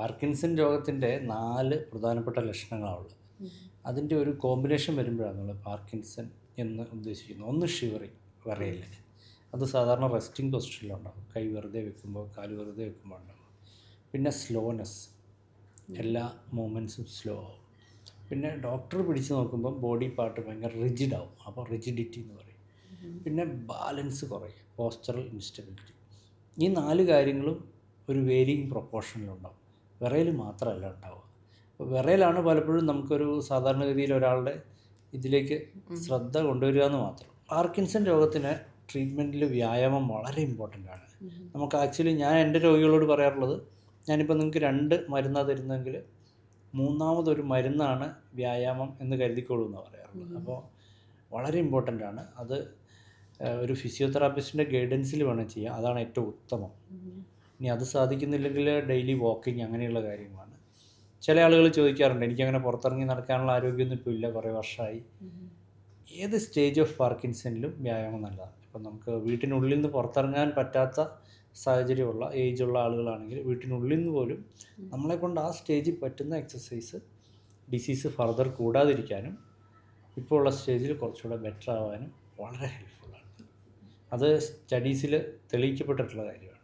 Parkinson രോഗത്തിന്റെ നാല് പ്രധാനപ്പെട്ട ലക്ഷണങ്ങളാണുള്ളത് അതിന്റെ ഒരു കോമ്പിനേഷൻ വരുമ്പോഴാണ് നമ്മൾ പാർക്കിൻസൺ എന്ന് ഉദ്ദേശിക്കുന്നത്. ഒന്ന് ഷിവറിങ് വിറയൽ അത് സാധാരണ റെസ്റ്റിംഗ് പൊസിഷനിലുണ്ടാകും കൈ വെറുതെ വെക്കുമ്പോൾ കാൽ വെറുതെ വെക്കുമ്പോൾ ഉണ്ടാകും പിന്നെ സ്ലോനെസ്. എല്ലാ മൂമെൻസും സ്ലോ ആവും. പിന്നെ ഡോക്ടർ പിടിച്ച് നോക്കുമ്പോൾ ബോഡി പാർട്ട് ഭയങ്കര റിജിഡ് ആവും അപ്പോൾ റിജിഡിറ്റി എന്ന് പറയും. പിന്നെ ബാലൻസ് കുറയും. Postural instability. ഈ നാല് കാര്യങ്ങളും ഒരു വേരിയിങ് പ്രൊപ്പോർഷനിലുണ്ടാവും. വിറയൽ മാത്രമല്ല ഉണ്ടാവുക. അപ്പോൾ വിറയലാണ് പലപ്പോഴും നമുക്കൊരു സാധാരണഗതിയിൽ ഒരാളുടെ ഇതിലേക്ക് ശ്രദ്ധ കൊണ്ടുവരിക എന്ന് മാത്രം. പാർക്കിൻസൺ രോഗത്തിന് ട്രീറ്റ്മെന്റിൽ വ്യായാമം വളരെ ഇമ്പോർട്ടന്റ് ആണ്. നമുക്ക് ആക്ച്വലി ഞാൻ എന്റെ രോഗികളോട് പറയാറുള്ളത് ഞാനിപ്പോൾ നിങ്ങൾക്ക് രണ്ട് മരുന്നാണ് തരുന്നതെങ്കിൽ മൂന്നാമതൊരു മരുന്നാണ് വ്യായാമം എന്ന് കരുതിക്കോളൂ എന്ന് പറയാറുള്ളത്. അപ്പോൾ വളരെ ഇമ്പോർട്ടന്റ് ആണ്. അത് ഒരു ഫിസിയോതെറാപ്പിസ്റ്റിന്റെ ഗൈഡൻസിൽ വേണം ചെയ്യുക അതാണ് ഏറ്റവും ഉത്തമം. ഇനി അത് സാധിക്കുന്നില്ലെങ്കിൽ ഡെയിലി വാക്കിംഗ് അങ്ങനെയുള്ള കാര്യങ്ങളാണ്. ചില ആളുകൾ ചോദിക്കാറുണ്ട് എനിക്കങ്ങനെ പുറത്തിറങ്ങി നടക്കാനുള്ള ആരോഗ്യമൊന്നും ഇപ്പോൾ ഇല്ല കുറേ വർഷമായി ഏത് സ്റ്റേജ് ഓഫ് പാർക്കിൻസണിലും വ്യായാമം നല്ലതാണ്. ഇപ്പം നമുക്ക് വീട്ടിനുള്ളിൽ നിന്ന് പുറത്തിറങ്ങാൻ പറ്റാത്ത സാഹചര്യമുള്ള ഏജുള്ള ആളുകളാണെങ്കിൽ വീട്ടിനുള്ളിൽ നിന്ന് പോലും നമ്മളെ കൊണ്ട് ആ സ്റ്റേജിൽ പറ്റുന്ന എക്സസൈസ് ഡിസീസ് ഫർദർ കൂടാതിരിക്കാനും ഇപ്പോൾ ഉള്ള സ്റ്റേജിൽ കുറച്ചുകൂടെ ബെറ്റർ ആവാനും വളരെ ഹെൽപ്ഫുള്ളാണ്. അത് സ്റ്റഡീസിൽ തെളിയിക്കപ്പെട്ടിട്ടുള്ള കാര്യമാണ്.